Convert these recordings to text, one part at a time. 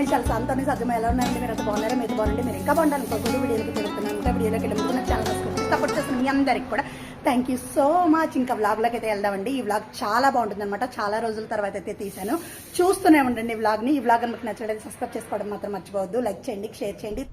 మీ చాలా సంతాన్ని సాధ్యం ఎలా ఉన్నాయండి మీరు అంత బాగున్నారా? మీరు బాగుంటే మీరు ఇంకా బాగుండాలి ఇంకొకటి వీడియోకి తిరుగుతున్నాను. ఇంకా వీడియోలోకి వెళ్ళి చాలా సపోర్ట్ చేస్తున్నాను మీ అందరికి కూడా థ్యాంక్ యూ సో మచ్ ఇంకా వ్లాగ్లోకి అయితే వెళ్దామండి. ఈ వ్లాగ్ చాలా బాగుంటుంది అనమాట చాలా రోజుల తర్వాత అయితే తీశాను. చూస్తూనే ఉండండి ఈ వ్లాగ్ని ఈ వ్లాగ్ మీకు నచ్చలేదు సబ్స్క్రైబ్ చేసుకోవడం మాత్రం మర్చిపోవద్దు. లైక్ చేయండి షేర్ చేయండి.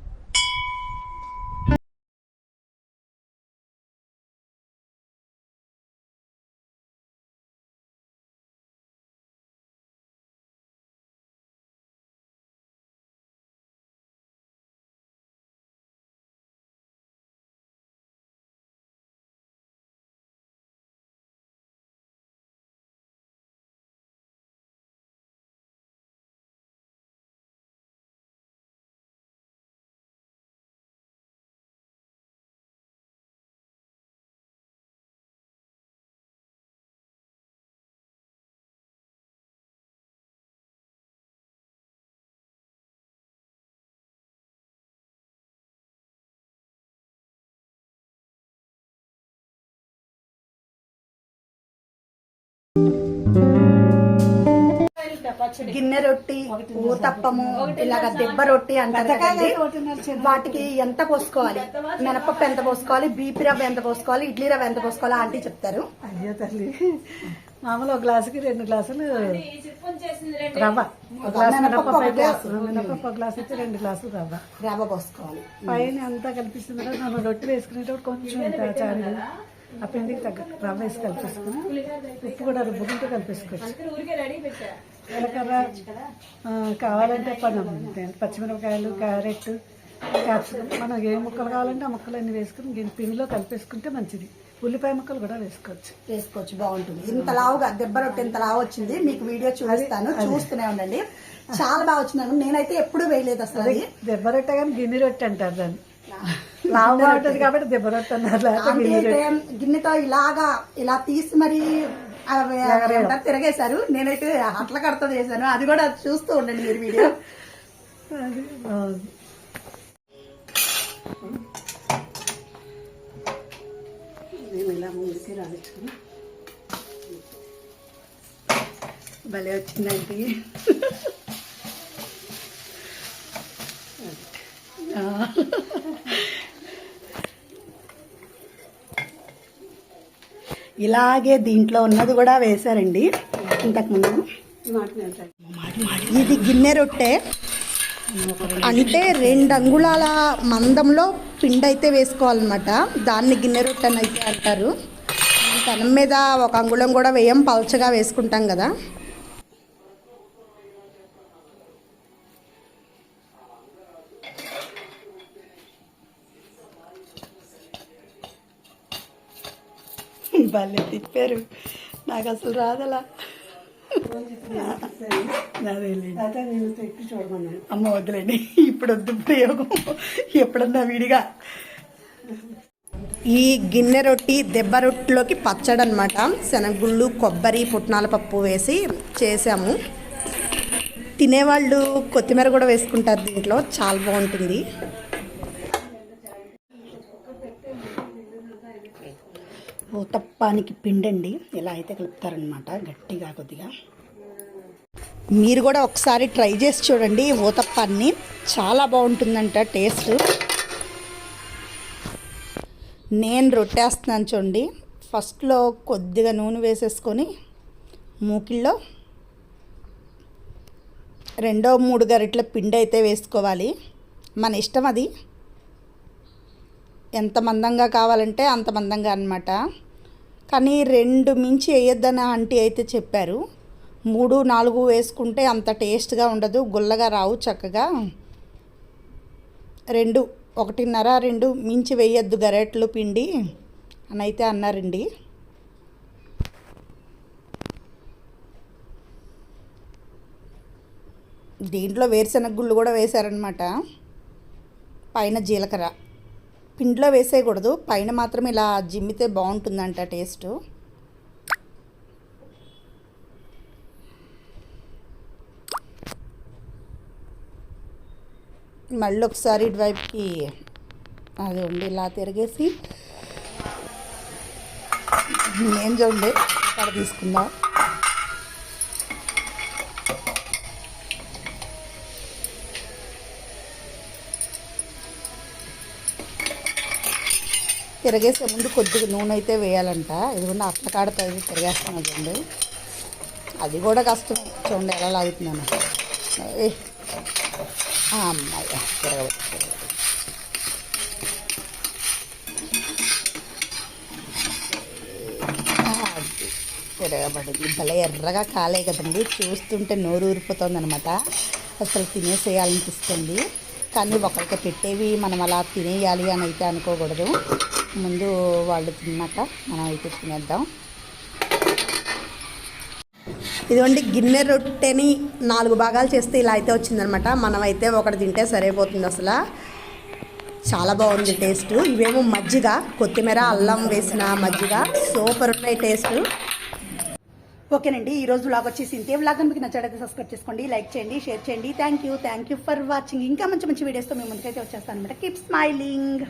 గిన్నె రొట్టి ఊతప్పము ఇలాగ దెబ్బ రొట్టి అంటారు వాటికి ఎంత పోసుకోవాలి? మినపప్పు ఎంత పోసుకోవాలి? బీపీ రవ్వ ఎంత పోసుకోవాలి? ఇడ్లీ రవ్వ ఎంత పోసుకోవాలి? ఆంటీ చెప్తారు. అయ్యో తల్లి. మామూలు ఒక గ్లాసుకి రెండు గ్లాసులు రవ్వ. ఒక గ్లాసు మినపప్పు ఒక మినపప్పు గ్లాసు. మినపప్పు ఒక గ్లాస్ అయితే రెండు గ్లాసులు రవ్వ. రవ్వ పోసుకోవాలి. పైన అంతా కలిపిస్తుంది మనం రొట్టె వేసుకునేటప్పుడు కొంచెం పిండికి తగ్గ రవ్వ వేసి కలిపేసుకుని ఉప్పు కూడా రుబ్బుకుంటూ కలిపేసుకోవచ్చు. జీలకర్ర ఆ, కావాలంటే మనం పచ్చిమిరపకాయలు క్యారెట్ క్యాప్సికమ్. మనం ఏ ముక్కలు కావాలంటే ఆ ముక్కలు అన్ని వేసుకుని గిన్నె పిండిలో కలిపేసుకుంటే మంచిది. ఉల్లిపాయ ముక్కలు కూడా వేసుకోవచ్చు. వేసుకోవచ్చు బాగుంటుంది. ఇంత లావుగా దెబ్బ రొట్టె ఇంత లావు వచ్చింది. మీకు వీడియో చూపిస్తాను చూస్తూనే ఉండండి. చాలా బాగా వచ్చినాను నేనైతే ఎప్పుడు వేయలేదు అసలు దెబ్బ రొట్టె కానీ గిన్నె రొట్టె అంటారు దాన్ని. లావుగా ఉంటుంది కాబట్టి గిన్నెతో ఇలాగా ఇలా తీసి మరి తిరగేశారు. నేనైతే అట్ల కడతా చేశాను. అది కూడా చూస్తూ ఉండండి మీరు వీడియో. ఇలా ముందుకి భలే వచ్చిందండి. ఇలాగే దీంట్లో ఉన్నది కూడా వేశారండి. ఇంతకుముందు. ఇది గిన్నె రొట్టె. అంటే రెండు అంగుళాల మందంలో పిండి అయితే వేసుకోవాలన్నమాట. దాన్ని గిన్నె రొట్టె అని అయితే అంటారు తనం మీద ఒక అంగుళం కూడా వేయం పల్చగా వేసుకుంటాం కదా. భలే తిప్పారు. నాకు అసలు రాదలా. అమ్మ వద్దులేండి. ఇప్పుడు వద్దు ప్రయోగం. ఎప్పుడన్నా విడిగా. ఈ గిన్నె రొట్టి దెబ్బ రొట్టిలోకి పచ్చడి అనమాట శనగుళ్ళు కొబ్బరి పుట్నాల పప్పు వేసి చేసాము. తినేవాళ్ళు కొత్తిమీర కూడా వేసుకుంటారు దీంట్లో. చాలా బాగుంటుంది. ఊతప్పానికి పిండండి. ఇలా అయితే కలుపుతారనమాట గట్టిగా కొద్దిగా. మీరు కూడా ఒకసారి ట్రై చేసి చూడండి ఊతప్పాన్ని చాలా బాగుంటుందంట టేస్ట్. నేను రొట్టేస్తున్నాను చూడండి. ఫస్ట్లో కొద్దిగా నూనె వేసేసుకొని మూకిల్లో రెండో మూడు గరిట్ల పిండి అయితే వేసుకోవాలి. మన ఇష్టం అది. ఎంత మందంగా కావాలంటే అంత మందంగా అనమాట కానీ రెండు మించి వేయొద్దని ఆంటీ అయితే చెప్పారు. మూడు నాలుగు వేసుకుంటే అంత టేస్ట్గా ఉండదు గుల్లగా రావు చక్కగా. రెండు ఒకటిన్నర రెండు మించి వేయొద్దు గరెట్లు పిండి అని అయితే అన్నారండి. దీంట్లో వేరుశెనగ గుళ్ళు కూడా వేశారనమాట పైన జీలకర్ర. పిండిలో వేసేయకూడదు. పైన మాత్రం ఇలా జిమ్మితే బాగుంటుందంట టేస్ట్. మళ్ళీ ఒకసారి ఇటువైపుకి అది ఉండి ఇలా తిరిగేసి నేను చూడండి తీసుకుందాం. తిరగేసే ముందు కొద్దిగా నూనె అయితే వేయాలంట. ఇదిగోండి అట్ల కాడతో అయితే తిరగేస్తున్నాను చూడండి. అది కూడా కష్టం. చూడండి ఎలా లాగుతున్నాను. ఏ అమ్మాయి తిరగవచ్చు తిరగబడింది. భలే ఎర్రగా కాలే కదండి. చూస్తుంటే నోరు ఊరిపోతుంది అనమాట అసలు తినేసేయాలనిపిస్తుంది. కానీ ఒకరికి పెట్టేవి మనం అలా తినేయాలి అని అయితే అనుకోకూడదు. ముందు వాళ్ళు తిన్నాక మనం అయితే తినేద్దాం. ఇదిగోండి గిన్నె రొట్టెని నాలుగు భాగాలు చేస్తే ఇలా అయితే వచ్చిందనమాట. మనం అయితే ఒకటి తింటే సరిపోతుంది అసలు. చాలా బాగుంది టేస్ట్. ఇవేమో మజ్జిగ కొత్తిమీర అల్లం వేసిన మజ్జిగ. సూపర్ ఉన్నాయి టేస్ట్. ఓకేనండి ఈ రోజు వ్లాగ్ వచ్చేసి ఇంతే. వ్లాగ్ మీకు నచ్చడైతే సబ్స్క్రైబ్ చేసుకోండి లైక్ చేయండి షేర్ చేయండి. Thank you thank you for watching ఇంకా మంచి మంచి వీడియోస్తో మేము ముందుకైతే వచ్చేస్తాను అనమాట కీప్ స్మైలింగ్